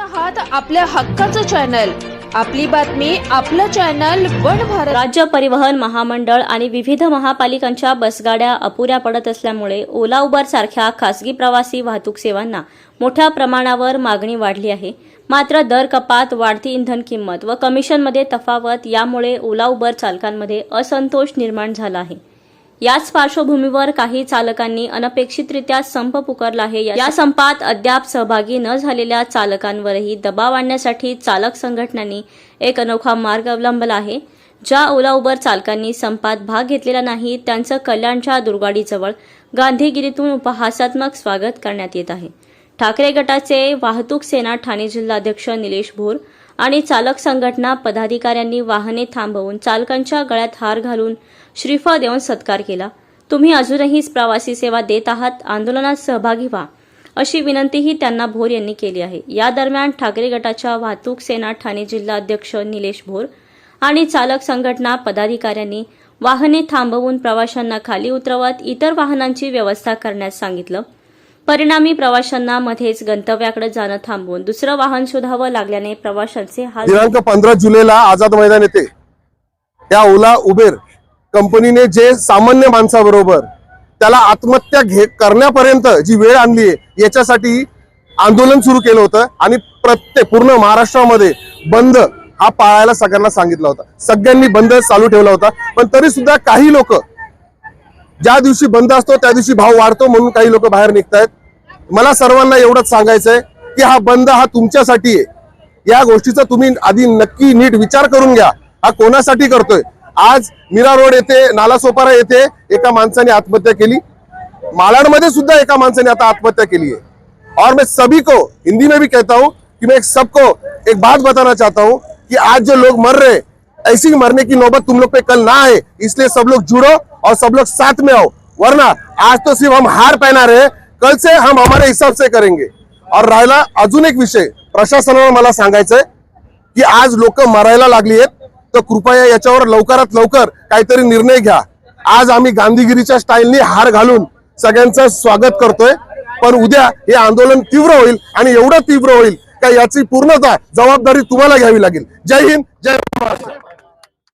आहात आपल्या हक्काचं चॅनल आपली बातमी आपलं चॅनल वन भारत. राज्य परिवहन महामंडळ आणि विविध महापालिकांच्या बसगाड्या अपुऱ्या पडत असल्यामुळे ओला उबर सारख्या खासगी प्रवासी वाहतूक सेवांना मोठ्या प्रमाणावर मागणी वाढली आहे. मात्र दर कपात वाढती इंधन किंमत व कमिशनमध्ये तफावत यामुळे ओला उबर चालकांमध्ये असंतोष निर्माण झाला आहे. याच पार्श्वभूमीवर काही चालकांनी अनपेक्षितरित्या संप पुकारला आहे. या संपात अद्याप सहभागी न झालेल्या चालकांवरही दबाव आणण्यासाठी चालक संघटनांनी एक अनोखा मार्ग अवलंबला आहे. ज्या ओला उबर चालकांनी संपात भाग घेतलेला नाही त्यांचं कल्याणच्या दुर्गाडीजवळ गांधीगिरीतून उपहासात्मक स्वागत करण्यात येत आहे. ठाकरे गटाचे वाहतूक सेना ठाणे जिल्हाध्यक्ष निलेश भोर आणि चालक संघटना पदाधिकाऱ्यांनी वाहने थांबवून चालकांच्या गळ्यात हार घालून श्रीफळ देऊन सत्कार केला. तुम्ही अजूनही प्रवासी सेवा देत आहात आंदोलनात सहभागी व्हा अशी विनंतीही त्यांना भोर यांनी केली आहे. या दरम्यान ठाकरे गटाच्या वाहतूक सेना ठाणे जिल्हा अध्यक्ष निलेश भोर आणि चालक संघटना पदाधिकाऱ्यांनी वाहने थांबवून प्रवाशांना खाली उतरवत इतर वाहनांची व्यवस्था करण्यास सांगितलं. परिणामी प्रवाशांना मध्येच गंतव्याकडे जाणं थांबवून दुसरं वाहन शोधावं लागल्याने प्रवाशांचे हाल दिनांक पंधरा जुलैला आझाद मैदान येथे या ओला उबेर कंपनीने जे सामान्य माणसाबरोबर त्याला आत्महत्या घे करण्यापर्यंत जी वेळ आणली आहे याच्यासाठी आंदोलन सुरू केलं होतं आणि प्रत्येक पूर्ण महाराष्ट्रामध्ये बंद हा पाळायला सगळ्यांना सांगितला होता. सगळ्यांनी बंद चालू ठेवला होता. पण तरी सुद्धा काही लोक ज्या दिवशी बंद असतो त्या दिवशी भाव वाढतो म्हणून काही लोक बाहेर निघतायत. मला सर्वांना एवढंच सांगायचंय की हा बंद हा तुमच्यासाठी आहे. या गोष्टीचा तुम्ही आधी नक्की नीट विचार करून घ्या. हा कोणासाठी करतोय? आज मीरा रोड येथे नालासोपारा येथे एका माणसाने आत्महत्या केली. मालाडमध्ये सुद्धा एका माणसाने आता आत्महत्या केली है और मैं सभी को हिंदी में भी कहता हूँ कि मैं एक सबको एक बात बताना चाहता हूँ कि आज जो लोग मर रहे ऐसी मरने की नौबत तुम लोग पे कल ना आए इसलिए सब लोग जुड़ो और सब लोग साथ में आओ। वरना आज तो सिर्फ हम हार पहना रहे हैं, कल से हम हमारे हिसाब से करेंगे। और राहिला अजून एक विषय प्रशासनाला मला सांगायचंय की आज लोक मरायला लागली आहेत तर कृपया याच्यावर लवकरात लवकर काहीतरी निर्णय घ्या. आज आम्ही गांधीगिरीच्या स्टाईलनी हार घालून सगळ्यांचं स्वागत करतोय पण उद्या हे आंदोलन तीव्र होईल आणि एवढं तीव्र होईल का याची पूर्णता जबाबदारी तुम्हाला घ्यावी लागेल. जय हिंद जय महाराष्ट्र.